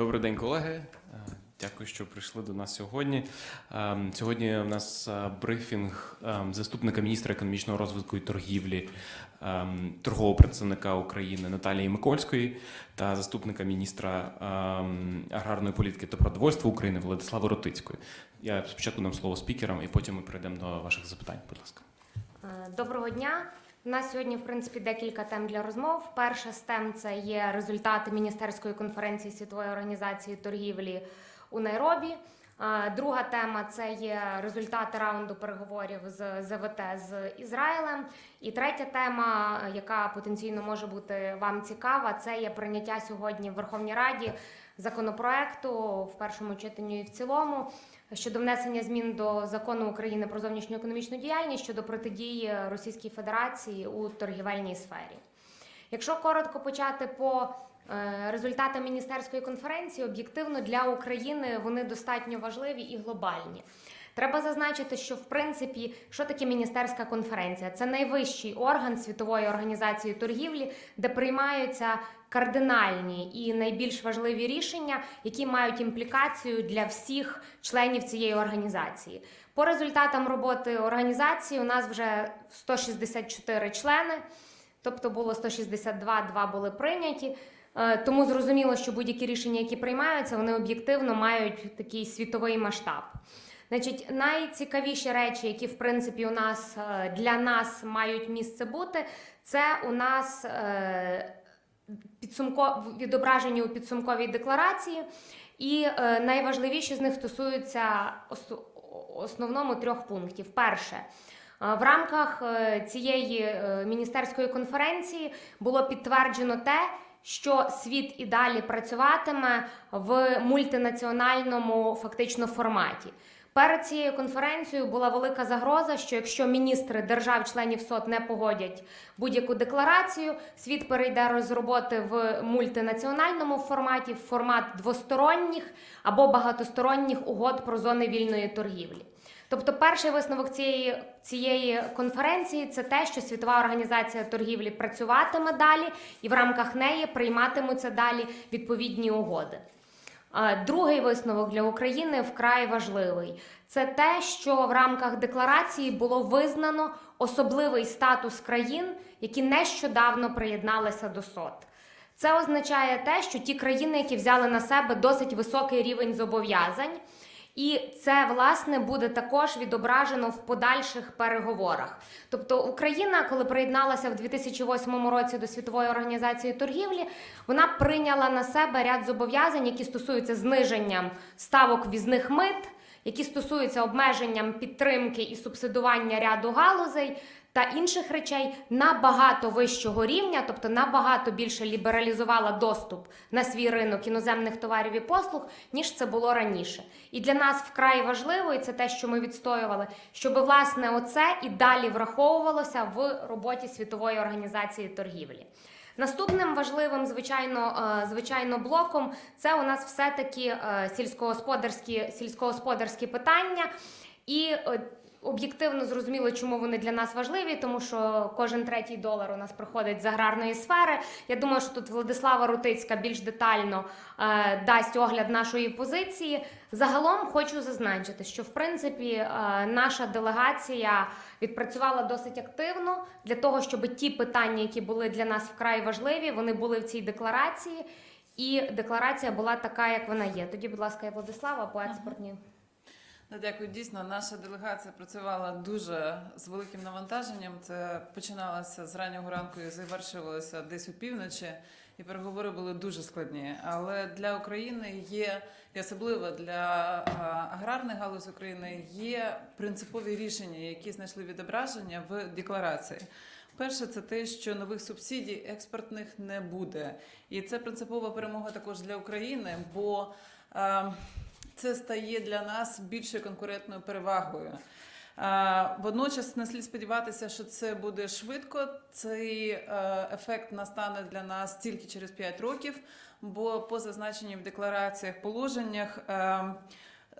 Добрий день, колеги. Е, Дякую, що прийшли до нас сьогодні. Ем, Сьогодні у нас е, брифінг заступника міністра економічного розвитку і торгівлі торгового представника України Наталії Микольської та заступника міністра аграрної політики та продовольства України Владислави Ротицької. Я спочатку дам слово спікерам, і потім ми перейдемо до ваших запитань. Будь ласка. Е, Доброго дня. У нас сьогодні, в принципі, декілька тем для розмов. Перша з тем це є результати міністерської конференції світової організації торгівлі у Найробі. Е, Друга тема це є результати раунду переговорів з ЗВТ з Ізраїлем. І третя тема, е, яка потенційно може бути вам цікава, це є прийняття сьогодні в Верховній Раді законопроекту в першому читанні і в цілому щодо внесення змін до закону України про зовнішню економічну діяльність щодо протидії Російській Федерації у торгівельній сфері. Якщо коротко почати по е, результатам міністерської конференції, об'єктивно для України вони достатньо важливі і глобальні. Треба зазначити, що в принципі, що таке міністерська конференція? Це найвищий орган світової організації торгівлі, де приймаються кардинальні і найбільш важливі рішення, які мають імплікацію для всіх членів цієї організації. По результатам роботи організації у нас вже 164 члени, тобто було 162, два були прийняті. Е, Тому зрозуміло, що будь-які рішення, які приймаються, вони об'єктивно мають такий світовий масштаб. Значить, найцікавіші речі, які в принципі у нас е, для нас мають місце бути, це у нас е, підсумко відображені у підсумковій декларації, і найважливіші з них стосуються основному трьох пунктів. Перше. В рамках цієї міністерської конференції було підтверджено те, що світ і далі працюватиме в мультинаціональному фактично форматі. Перед цією конференцією була велика загроза, що якщо міністри держав-членів СОТ не погодять будь-яку декларацію, світ перейде з роботи в мультинаціональному форматі, в формат двосторонніх або багатосторонніх угод про зони вільної торгівлі. Тобто, перший висновок цієї, цієї конференції це те, що світова організація торгівлі працюватиме далі, і в рамках неї прийматимуться далі відповідні угоди. Другий висновок для України вкрай важливий. Це те, що в рамках декларації було визнано особливий статус країн, які нещодавно приєдналися до СОТ. Це означає те, що ті країни, які взяли на себе досить високий рівень зобов'язань, і це власне буде також відображено в подальших переговорах. Тобто Україна, коли приєдналася в 2008 році до світової організації торгівлі, вона прийняла на себе ряд зобов'язань, які стосуються зниження ставок візних мит, які стосуються обмеженням підтримки і субсидування ряду галузей. Та інших речей набагато вищого рівня, тобто набагато більше лібералізувала доступ на свій ринок іноземних товарів і послуг, ніж це було раніше. І для нас вкрай важливо, і це те, що ми відстоювали, щоб власне оце і далі враховувалося в роботі світової організації торгівлі. Наступним важливим, звичайно, е, звичайно, блоком це у нас все-таки е, сільськогосподарські, сільськогосподарські питання. І е, об'єктивно зрозуміло, чому вони для нас важливі, тому що кожен третій долар у нас приходить з аграрної сфери. Я думаю, що тут Владислава Рутицька більш детально е, дасть огляд нашої позиції. Загалом хочу зазначити, що в принципі е, наша делегація відпрацювала досить активно для того, щоб ті питання, які були для нас вкрай важливі, вони були в цій декларації. І декларація була така, як вона є. Тоді, будь ласка, Владислава по експортній. Ну, Дякую. Дійсно, наша делегація працювала дуже з великим навантаженням. Це починалося з раннього ранку і завершувалося десь у півночі, і переговори були дуже складні. Але для України є, і особливо для аграрних галузь України, є принципові рішення, які знайшли відображення в декларації. Перше, це те, що нових субсидій експортних не буде, і це принципова перемога також для України, бо е, це стає для нас більшою конкурентною перевагою. Водночас не слід сподіватися, що це буде швидко. Цей е, ефект настане для нас тільки через 5 років, бо по зазначенні в деклараціях положеннях.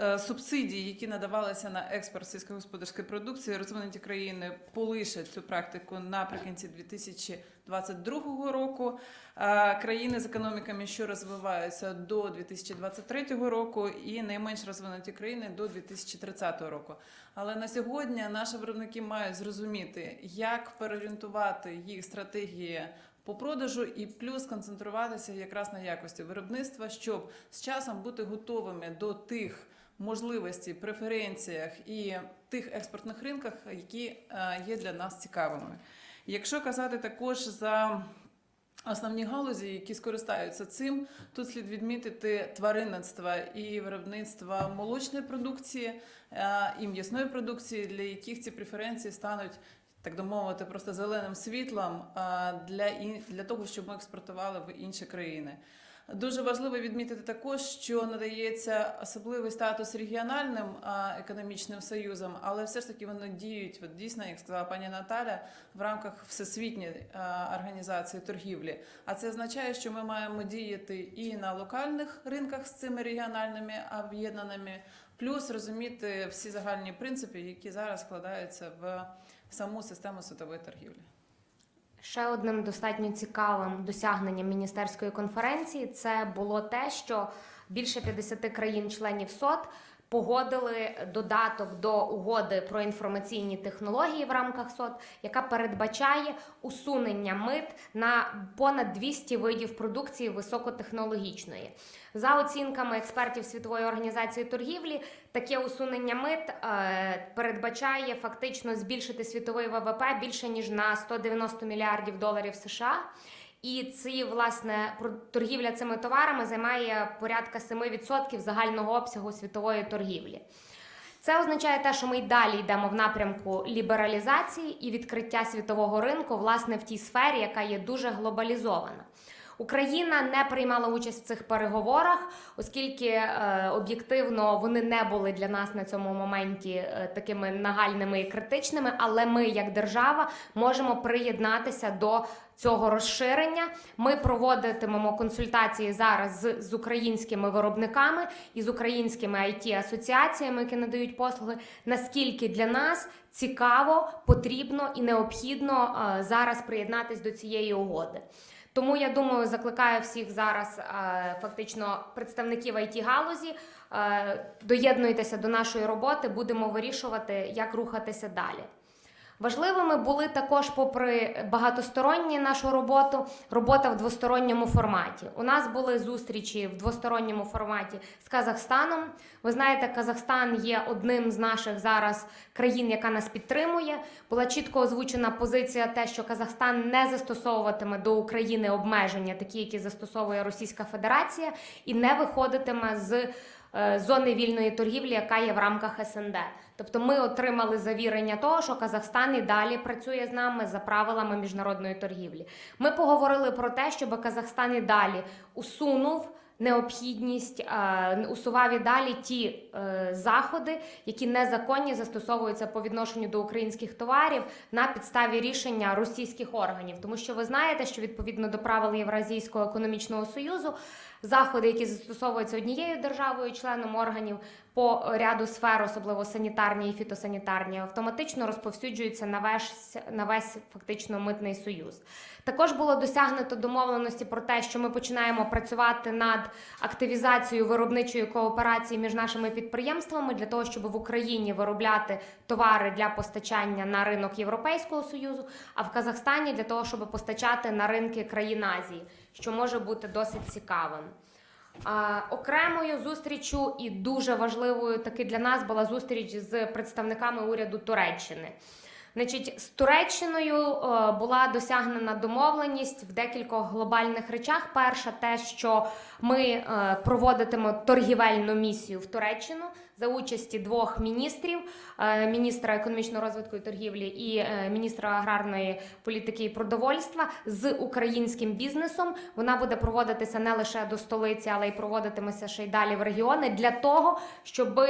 Е, субсидії, які надавалися на експорт сільськогосподарської продукції, розвинуті країни полишать цю практику наприкінці 2022 року. Е, Країни з економіками, що розвиваються до 2023 року, і найменш розвинуті країни до 2030 року. Але на сьогодні наші виробники мають зрозуміти, як переорієнтувати їх стратегії по продажу і плюс концентруватися якраз на якості виробництва, щоб з часом бути готовими до тих можливостей, преференціях і тих експортних ринках, які е, є для нас цікавими. Якщо казати також за Основні галузі, які скористаються цим, тут слід відмітити тваринництво і виробництво молочної продукції е, і м'ясної продукції, для яких ці преференції стануть, так би мовити, просто зеленим світлом е, для, для того, щоб ми експортували в інші країни. Дуже важливо відмітити також, що надається особливий статус регіональним економічним союзам, але все ж таки вони діють, от дійсно, як сказала пані Наталя, в рамках всесвітньої організації торгівлі. А це означає, що ми маємо діяти і на локальних ринках з цими регіональними об'єднаними, плюс розуміти всі загальні принципи, які зараз складаються в саму систему світової торгівлі. Ще одним достатньо цікавим досягненням міністерської конференції це було те, що більше 50 країн-членів СОТ погодили додаток до угоди про інформаційні технології в рамках СОТ, яка передбачає усунення мит на понад 200 видів продукції високотехнологічної. За оцінками експертів Світової організації торгівлі, таке усунення мит е, передбачає фактично збільшити світовий ВВП більше ніж на 190 мільярдів доларів США. І ці власне торгівля цими товарами займає порядка 7% загального обсягу світової торгівлі. Це означає те, що ми й далі йдемо в напрямку лібералізації і відкриття світового ринку, власне, в тій сфері, яка є дуже глобалізована. Україна не приймала участь в цих переговорах, оскільки е, об'єктивно вони не були для нас на цьому моменті е, такими нагальними і критичними. Але ми, як держава, можемо приєднатися до цього розширення. Ми проводитимемо консультації зараз з, з українськими виробниками і з українськими it асоціаціями, які надають послуги. Наскільки для нас цікаво, потрібно і необхідно е, зараз приєднатись до цієї угоди. Тому я думаю, закликаю всіх зараз е, фактично представників it галузі. Е, доєднуйтеся до нашої роботи, будемо вирішувати, як рухатися далі. Важливими були також, попри багатосторонню нашу роботу, робота в двосторонньому форматі. У нас були зустрічі в двосторонньому форматі з Казахстаном. Ви знаєте, Казахстан є одним з наших зараз країн, яка нас підтримує. Була чітко озвучена позиція, те, що Казахстан не застосовуватиме до України обмеження, такі, які застосовує Російська Федерація, і не виходитиме з зони вільної торгівлі, яка є в рамках СНД. Тобто ми отримали завірення того, що Казахстан і далі працює з нами за правилами міжнародної торгівлі. Ми поговорили про те, щоб Казахстан і далі усунув. Необхідність е, усував і далі ті е, заходи, які незаконні застосовуються по відношенню до українських товарів на підставі рішення російських органів, тому що ви знаєте, що відповідно до правил Євразійського економічного союзу заходи, які застосовуються однією державою, членом органів по ряду сфер, особливо санітарні і фітосанітарні, автоматично розповсюджуються на весь, на весь фактично митний союз. Також було досягнуто домовленості про те, що ми починаємо працювати над активізацією виробничої кооперації між нашими підприємствами для того, щоб в Україні виробляти товари для постачання на ринок Європейського союзу, а в Казахстані для того, щоб постачати на ринки країн Азії, що може бути досить цікавим. Окремою зустрічю і дуже важливою таки для нас була зустріч з представниками уряду Туреччини. Значить, з Туреччиною е, була досягнена домовленість в декількох глобальних речах. Перша, те, що ми е, проводитимо торгівельну місію в Туреччину за участі двох міністрів: е, міністра економічного розвитку і торгівлі і е, міністра аграрної політики і продовольства з українським бізнесом. Вона буде проводитися не лише до столиці, але й проводитиметься ще й далі в регіони для того, щоб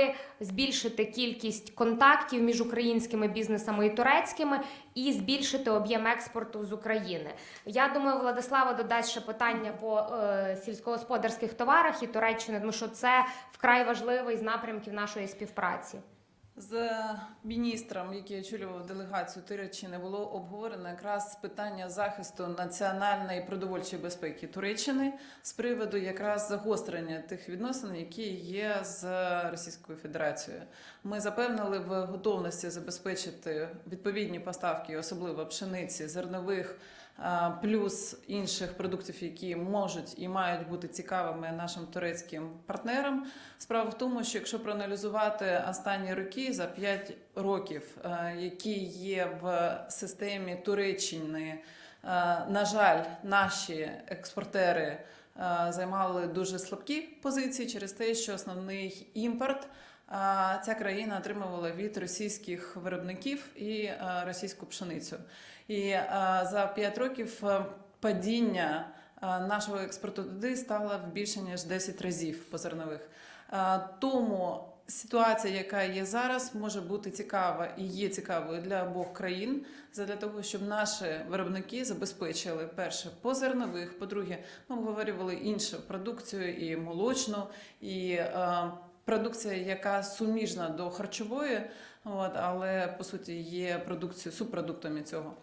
збільшити кількість контактів між українськими бізнесами і турецькими, і збільшити об'єм експорту з України. Я думаю, Владислава додасть ще питання по е, сільськогосподарських товарах і Туреччини, тому що це вкрай важливий з напрямків нашої співпраці. З міністром, який очолював делегацію Туреччини, було обговорено якраз питання захисту національної продовольчої безпеки Туреччини з приводу якраз загострення тих відносин, які є з Російською Федерацією. Ми запевнили в готовності забезпечити відповідні поставки, особливо пшениці, зернових. Плюс інших продуктів, які можуть і мають бути цікавими нашим турецьким партнерам. Справа в тому, що якщо проаналізувати останні роки за 5 років, е, які є в системі Туреччини, е, на жаль, наші експортери е, займали дуже слабкі позиції через те, що основний імпорт ця країна отримувала від російських виробників і російську пшеницю. І за 5 років е, падіння нашого експорту туди стало в більше ніж 10 разів по зернових. Е, Тому ситуація, яка є зараз, може бути цікава і є цікавою для обох країн, для того, щоб наші виробники забезпечили перше по зернових, по-друге, ми обговорювали іншу продукцію, і молочну, і е, продукція, яка суміжна до харчової, от, але по суті є продукцією субпродуктами цього.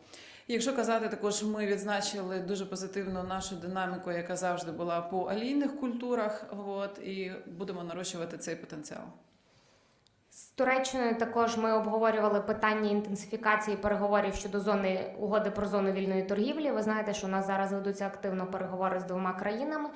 Якщо казати, також ми відзначили дуже позитивну нашу динаміку, яка завжди була по олійних культурах. От і будемо нарощувати цей потенціал. З Туреччиною також ми обговорювали питання інтенсифікації переговорів щодо зони угоди про зону вільної торгівлі. Ви знаєте, що у нас зараз ведуться активно переговори з двома країнами.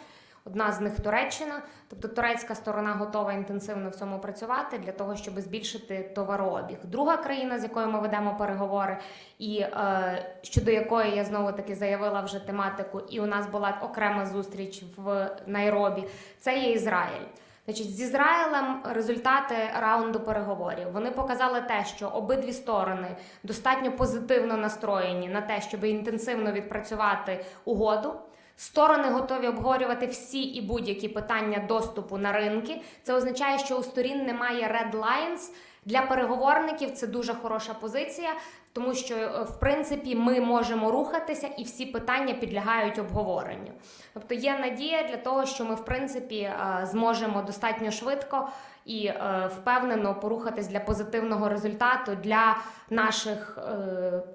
Одна з них Туреччина, тобто турецька сторона готова інтенсивно в цьому працювати для того, щоб збільшити товарообіг. Друга країна, з якою ми ведемо переговори, і е, щодо якої я знову таки заявила вже тематику, і у нас була окрема зустріч в Найробі. Це є Ізраїль. Значить, з Ізраїлем результати раунду переговорів вони показали те, що обидві сторони достатньо позитивно настроєні на те, щоб інтенсивно відпрацювати угоду. Сторони готові обговорювати всі і будь-які питання доступу на ринки. Це означає, що у сторін немає red lines. Для переговорників це дуже хороша позиція, тому що е, в принципі ми можемо рухатися і всі питання підлягають обговоренню. Тобто є надія для того, що ми в принципі е, зможемо достатньо швидко і е, впевнено порухатись для позитивного результату для наших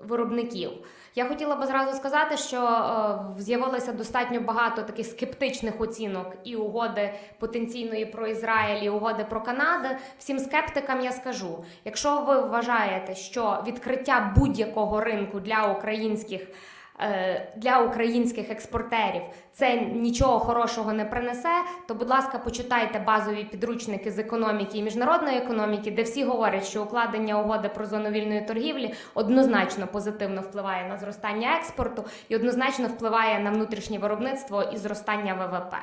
виробників. Я хотіла би зразу сказати, що е, з'явилося достатньо багато таких скептичних оцінок і угоди потенційної про Ізраїль, і угоди про Канаду. Всім скептикам я скажу: якщо ви вважаєте, що відкриття будь-якого ринку для українських для українських експортерів це нічого хорошого не принесе, то, будь ласка, почитайте базові підручники з економіки і міжнародної економіки, де всі говорять, що укладення угоди про зону вільної торгівлі однозначно позитивно впливає на зростання експорту і однозначно впливає на внутрішнє виробництво і зростання ВВП.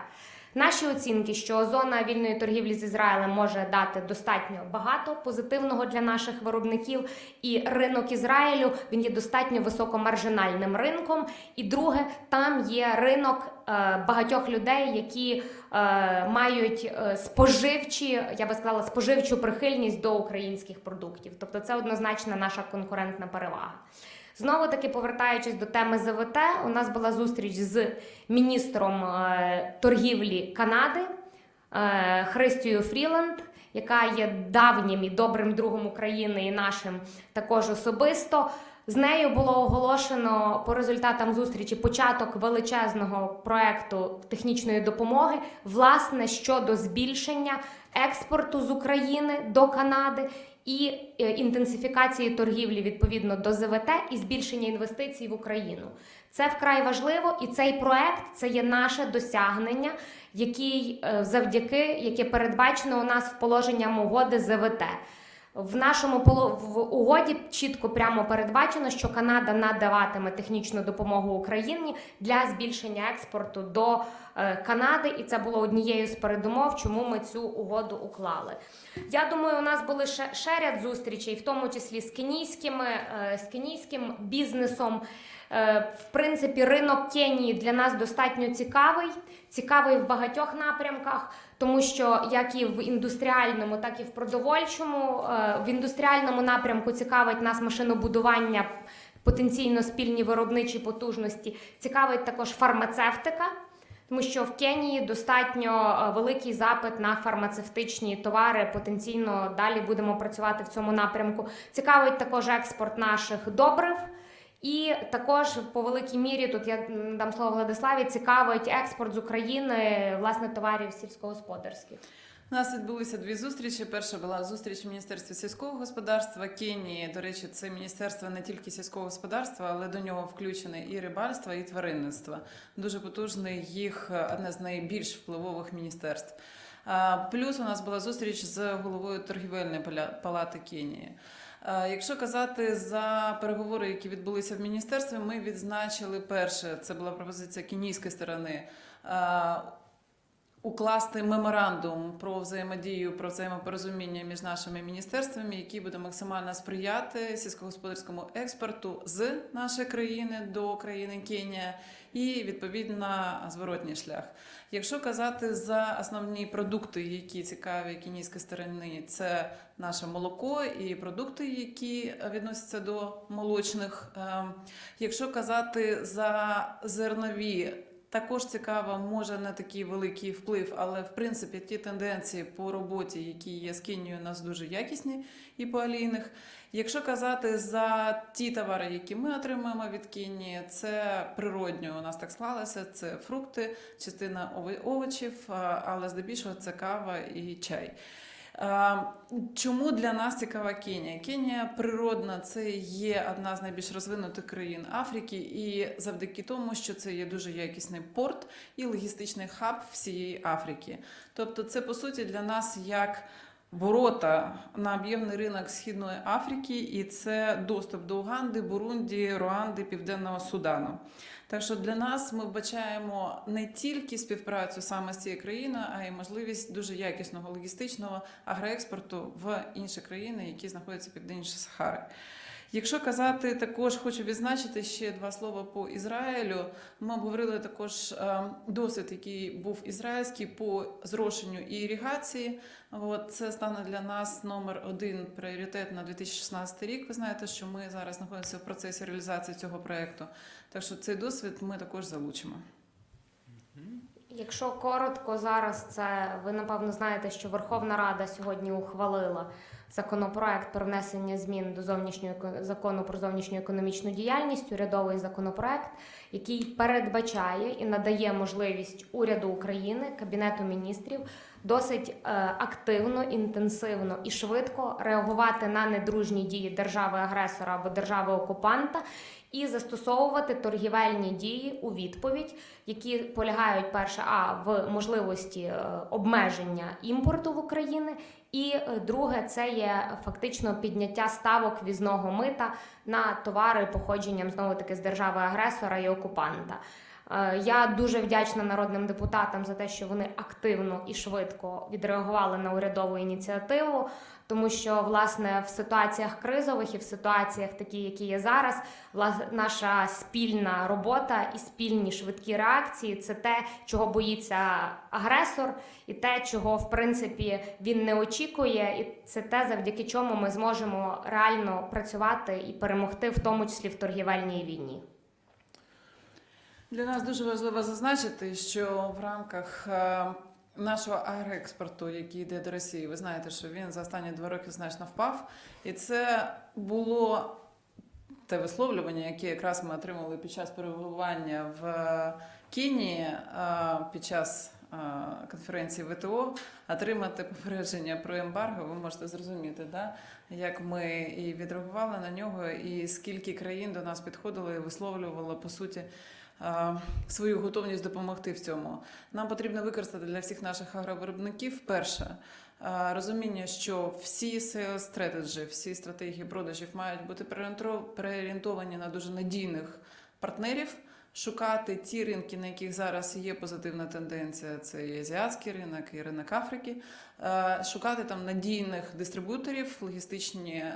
Наші оцінки, що зона вільної торгівлі з Ізраїлем може дати достатньо багато позитивного для наших виробників, і ринок Ізраїлю він є достатньо високомаржинальним ринком. І друге, там є ринок е, багатьох людей, які е, мають е, споживчі, я би сказала, споживчу прихильність до українських продуктів. Тобто, це однозначно наша конкурентна перевага. Знову таки, повертаючись до теми ЗВТ, у нас була зустріч з міністром е, торгівлі Канади е, Христією Фріланд, яка є давнім і добрим другом України і нашим також особисто. З нею було оголошено по результатам зустрічі початок величезного проекту технічної допомоги, власне щодо збільшення експорту з України до Канади і е, інтенсифікації торгівлі відповідно до ЗВТ і збільшення інвестицій в Україну. Це вкрай важливо, і цей проект це є наше досягнення, який е, завдяки яке передбачено у нас в положенням угоди ЗВТ. В нашому в угоді чітко прямо передбачено, що Канада надаватиме технічну допомогу Україні для збільшення експорту до е, Канади, і це було однією з передумов, чому ми цю угоду уклали. Я думаю, у нас були ще, ще ряд зустрічей, в тому числі з кенійськими, е, з кенійським бізнесом. Е, В принципі, ринок Кенії для нас достатньо цікавий, цікавий в багатьох напрямках, тому що як і в індустріальному, так і в продовольчому. е, В індустріальному напрямку цікавить нас машинобудування потенційно спільні виробничі потужності. Цікавить також фармацевтика. Тому що в Кенії достатньо е, великий запит на фармацевтичні товари. Потенційно далі будемо працювати в цьому напрямку. Цікавить також експорт наших добрив. І також по великій мірі тут я дам слово Владиславі. Цікавить експорт з України власне товарів сільськогосподарських. У нас відбулися дві зустрічі. Перша була зустріч в Міністерстві сільського господарства Кенії. До речі, це міністерство не тільки сільського господарства, але до нього включене і рибальство, і тваринництво. Дуже потужний їх одне з найбільш впливових міністерств. Плюс у нас була зустріч з головою торгівельної палати Кенії. Е, Якщо казати за переговори, які відбулися в міністерстві, ми відзначили перше. Це була пропозиція кінійської сторони. Укласти меморандум про взаємодію, про взаємопорозуміння між нашими міністерствами, який буде максимально сприяти сільськогосподарському експорту з нашої країни до країни Кенія, і відповідно зворотній шлях. Якщо казати за основні продукти, які цікаві кенійській стороні, це наше молоко і продукти, які відносяться до молочних. Ем, Якщо казати за зернові. Також цікаво, може не такий великий вплив, але в принципі ті тенденції по роботі, які є з Кенією, у нас дуже якісні і по олійних. Якщо казати за ті товари, які ми отримуємо від Кенії, це природньо. У нас так склалося. Це фрукти, частина овочів, але здебільшого це кава і чай. Чому для нас цікава Кенія? Кенія природна, це є одна з найбільш розвинутих країн Африки, і завдяки тому, що це є дуже якісний порт і логістичний хаб всієї Африки. Тобто, це по суті для нас як ворота на об'ємний ринок Східної Африки, і це доступ до Уганди, Бурунді, Руанди, Південного Судану. Так що для нас ми вбачаємо не тільки співпрацю саме з цією країною, а й можливість дуже якісного логістичного агроекспорту в інші країни, які знаходяться південніше Сахари. Якщо казати, також хочу відзначити ще два слова по Ізраїлю. Ми обговорили також е, досвід, який був ізраїльський по зрошенню і іригації. От це стане для нас номер один пріоритет на 2016 рік. Ви знаєте, що ми зараз знаходимося в процесі реалізації цього проекту. Так що цей досвід ми також залучимо. Якщо коротко, зараз це ви напевно знаєте, що Верховна Рада сьогодні ухвалила законопроект про внесення змін до зовнішнього закону про зовнішню економічну діяльність, урядовий законопроект, який передбачає і надає можливість уряду України, кабінету міністрів досить е, активно, інтенсивно і швидко реагувати на недружні дії держави-агресора або держави-окупанта і застосовувати торгівельні дії у відповідь, які полягають перше а в можливості е, обмеження імпорту в Україну, і е, друге це є фактично підняття ставок візного мита на товари походженням знову таки з держави-агресора і окупанта. Е, Я дуже вдячна народним депутатам за те, що вони активно і швидко відреагували на урядову ініціативу, тому що власне в ситуаціях кризових і в ситуаціях, такі, які є зараз, наша спільна робота і спільні швидкі реакції це те, чого боїться агресор, і те, чого в принципі він не очікує, і це те, завдяки чому ми зможемо реально працювати і перемогти, в тому числі в торгівельній війні. Для нас дуже важливо зазначити, що в рамках е, нашого агроекспорту, який йде до Росії, ви знаєте, що він за останні два роки значно впав, і це було те висловлювання, яке якраз ми отримали під час перебування в Кенії е, під час е, конференції ВТО, отримати попередження про ембарго, ви можете зрозуміти, да? як ми і відреагували на нього, і скільки країн до нас підходило і висловлювало по суті. Е, Свою готовність допомогти в цьому. Нам потрібно використати для всіх наших агровиробників перше е, розуміння, що всі sales strategy, всі стратегії продажів мають бути переорієнтовані на дуже надійних партнерів, шукати ті ринки, на яких зараз є позитивна тенденція, це і азіатський ринок, і ринок Африки, е, шукати там надійних дистрибуторів, логістичні е,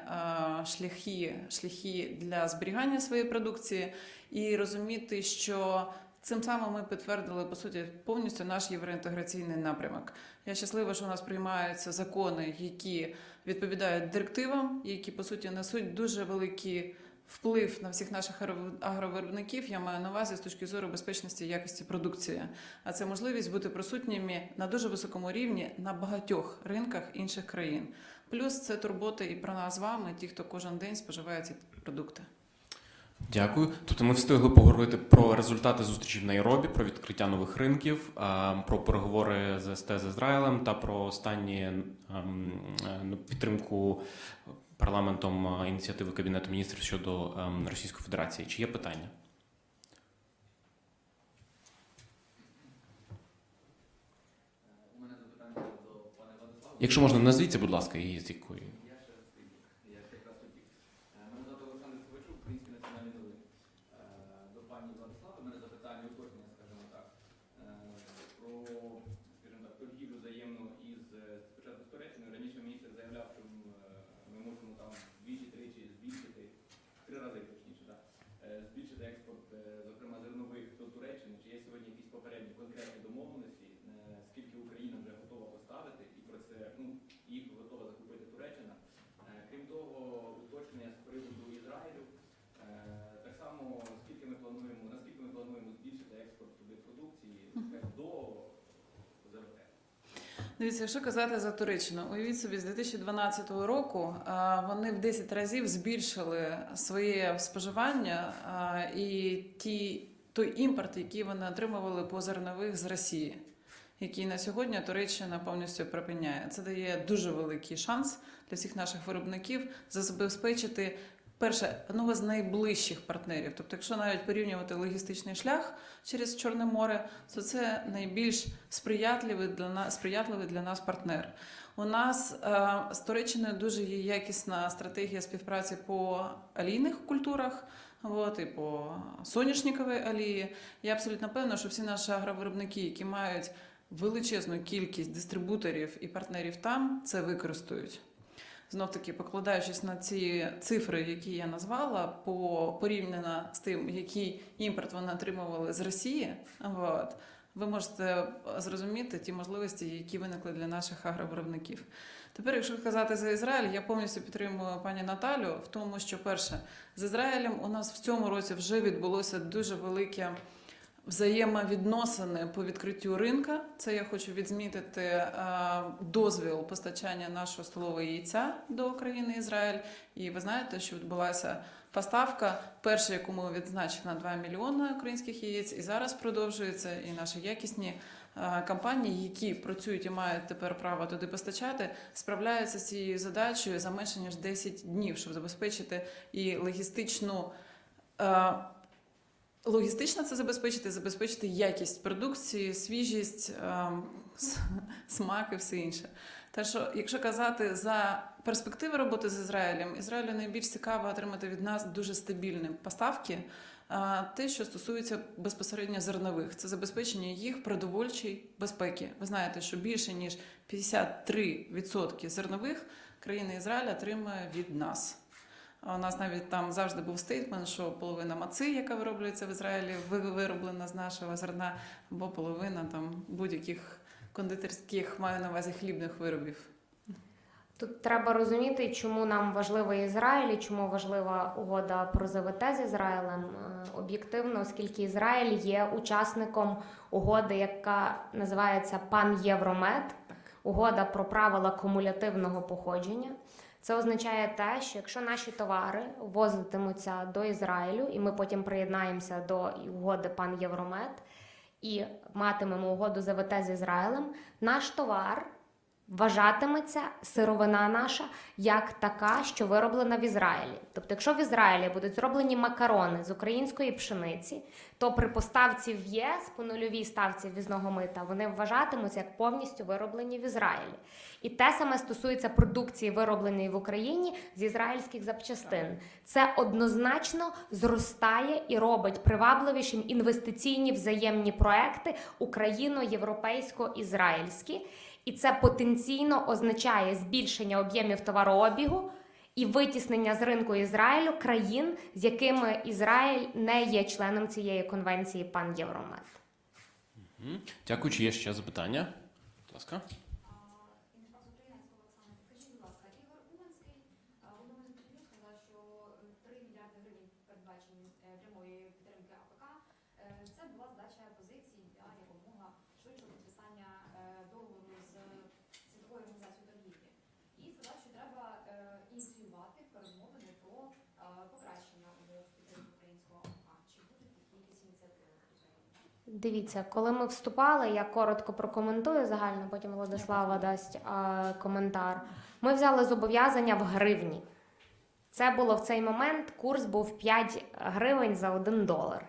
шляхи, шляхи для зберігання своєї продукції, і розуміти, що цим самим ми підтвердили по суті повністю наш євроінтеграційний напрямок. Я щаслива, що у нас приймаються закони, які відповідають директивам, які по суті несуть дуже великий вплив на всіх наших агро- агровиробників я маю на увазі з точки зору безпечності і якості продукції. А це можливість бути присутніми на дуже високому рівні на багатьох ринках інших країн. Плюс це турбота і про нас з вами, ті, хто кожен день споживає ці продукти. Дякую. Тобто ми встигли поговорити про результати зустрічі в Найробі, про відкриття нових ринків, про переговори з СТ з Ізраїлем та про останні ем, е, ну, підтримку парламентом е, ініціативи Кабінету міністрів щодо ем, Російської Федерації. Чи є питання? У мене запитання до пана Владислава. Якщо можна, назвіться, будь ласка, її з якої. Я ще раз скажу, я ж якраз хотів. Е, Мене звати Олександр Савичук, Українські національні новини. Е, До пані Владислава в мене запитання уточнення, скажімо так, е, про, скажімо так, торгівлю взаємну із е, спочатку з Туреччиною. Раніше міністр заявляв, що м, е, ми можемо там двічі-тричі збільшити, три рази точніше, так, е, збільшити експорт, е, зокрема зернових до Туреччини. Чи є сьогодні якісь попередні конкретні домовленості, е, скільки Україна вже готова поставити, і про це ну, їх готова закупити Туреччина. Е, Крім того, уточнення з приводу Ізраїлю. Е, Так само, скільки ми плануємо, наскільки ми плануємо збільшити експорт туди продукції скажімо, до ЗВТ. Дивіться, якщо казати за Туреччину, уявіть собі, з 2012 року вони в 10 разів збільшили своє споживання і ті, той імпорт, який вони отримували по зернових з Росії, який на сьогодні Туреччина повністю припиняє. Це дає дуже великий шанс для всіх наших виробників забезпечити. Перше, одного з найближчих партнерів. Тобто, якщо навіть порівнювати логістичний шлях через Чорне море, то це найбільш сприятливий для нас, сприятливий для нас партнер. У нас е, з Туреччиною дуже є якісна стратегія співпраці по олійних культурах. От, і по соняшниковій олії. Я абсолютно певна, що всі наші агровиробники, які мають величезну кількість дистрибуторів і партнерів там, це використають. Знов таки, покладаючись на ці цифри, які я назвала, по порівняно з тим, який імпорт вони отримували з Росії, от, ви можете зрозуміти ті можливості, які виникли для наших агровиробників. Тепер, якщо казати за Ізраїль, я повністю підтримую пані Наталю в тому, що перше з Ізраїлем у нас в цьому році вже відбулося дуже велике взаємовідносини по відкриттю ринка. Це я хочу відмітити е, дозвіл постачання нашого столового яйця до країни Ізраїль. І ви знаєте, що відбулася поставка, перша, яку ми відзначили на 2 мільйони українських яєць, і зараз продовжується. І наші якісні е, компанії, які працюють і мають тепер право туди постачати, справляються з цією задачею за менше ніж 10 днів, щоб забезпечити і логістичну. Е, Логістично це забезпечити, забезпечити якість продукції, свіжість, ем, смак і все інше. Та що, якщо казати за перспективи роботи з Ізраїлем, Ізраїлю найбільш цікаво отримати від нас дуже стабільні поставки. А те, що стосується безпосередньо зернових, це забезпечення їх продовольчої безпеки. Ви знаєте, що більше ніж 53% зернових країна Ізраїль отримує від нас. У нас навіть там завжди був стейтмент, що половина маци, яка вироблюється в Ізраїлі, ви- вироблена з нашого зерна, або половина там будь-яких кондитерських, маю на увазі хлібних виробів. Тут треба розуміти, чому нам важливий Ізраїль і чому важлива угода про ЗВТ з Ізраїлем. Е, Об'єктивно, оскільки Ізраїль є учасником угоди, яка називається Пан Євромед, угода про правила кумулятивного походження. Це означає те, що якщо наші товари ввозитимуться до Ізраїлю, і ми потім приєднаємося до угоди Пан Євромет і матимемо угоду ЗВТ з Ізраїлем, наш товар вважатиметься сировина наша як така, що вироблена в Ізраїлі. Тобто, якщо в Ізраїлі будуть зроблені макарони з української пшениці, то при поставці в ЄС по нульовій ставці візного мита вони вважатимуться як повністю вироблені в Ізраїлі. І те саме стосується продукції, виробленої в Україні з ізраїльських запчастин. Це однозначно зростає і робить привабливішим інвестиційні взаємні проекти україно-європейсько-ізраїльські. І це потенційно означає збільшення об'ємів товарообігу і витіснення з ринку Ізраїлю країн, з якими Ізраїль не є членом цієї конвенції Пан Євромед. Дякую. Чи є ще запитання? Будь ласка. Інфраструктурний Олександр, скажіть, будь ласка, Ігор Уманський а, в одному з інтерв'ю сказав, що е, 3 мільярди гривень вийшло підписання е, договору з світовою організацією торгівлі. І сказав, що треба е, ініціювати перемовини про е, покращення умов підтримки українського АПА. Чи будуть такі якісь ініціативи? Дивіться, коли ми вступали, я коротко прокоментую загально, потім Владислава дасть е, коментар. Ми взяли зобов'язання в гривні. Це було в цей момент, курс був 5 гривень за 1 долар.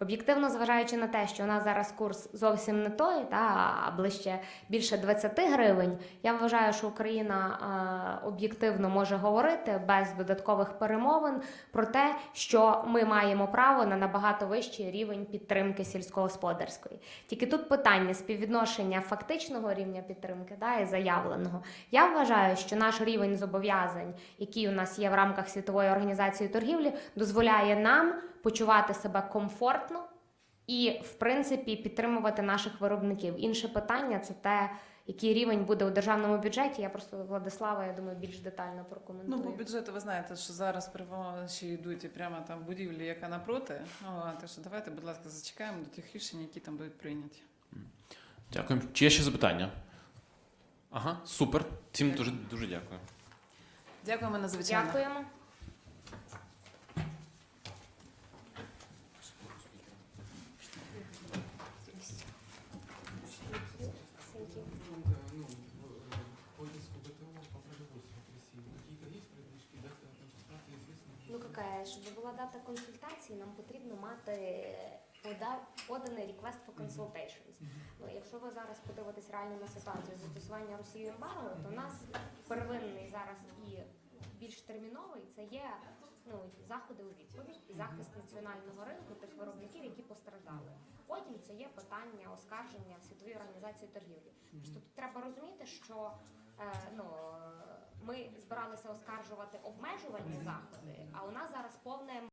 Об'єктивно, зважаючи на те, що у нас зараз курс зовсім не той, та, ближче більше 20 гривень, я вважаю, що Україна а, об'єктивно може говорити без додаткових перемовин про те, що ми маємо право на набагато вищий рівень підтримки сільськогосподарської. Тільки тут питання співвідношення фактичного рівня підтримки да, і заявленого. Я вважаю, що наш рівень зобов'язань, який у нас є в рамках світової організації торгівлі, дозволяє нам почувати себе комфортно і, в принципі, підтримувати наших виробників. Інше питання це те, який рівень буде у державному бюджеті. Я просто Владислава, я думаю, більш детально прокоментую. Ну, по бюджету ви знаєте, що зараз перемовини йдуть і прямо там будівлі, яка напроти. О, так що давайте, будь ласка, зачекаємо до тих рішень, які там будуть прийняті. Дякую. Чи є ще запитання? Ага, супер. Всім дуже дуже дякую. Дякуємо надзвичайно. Дякуємо. Щоб була дата консультації, нам потрібно мати пода- поданий request for consultations. Ну, якщо ви зараз подивитесь реально на ситуацію застосування Росією ембарго, то у нас первинний зараз і більш терміновий це є ну, заходи у відповідь і захист національного ринку тих виробників, які постраждали. Потім це є питання оскарження в світовій організації торгівлі. Просто тут треба розуміти, що е, ну, е, ми збиралися оскаржувати обмежувальні заходи, а у нас зараз повне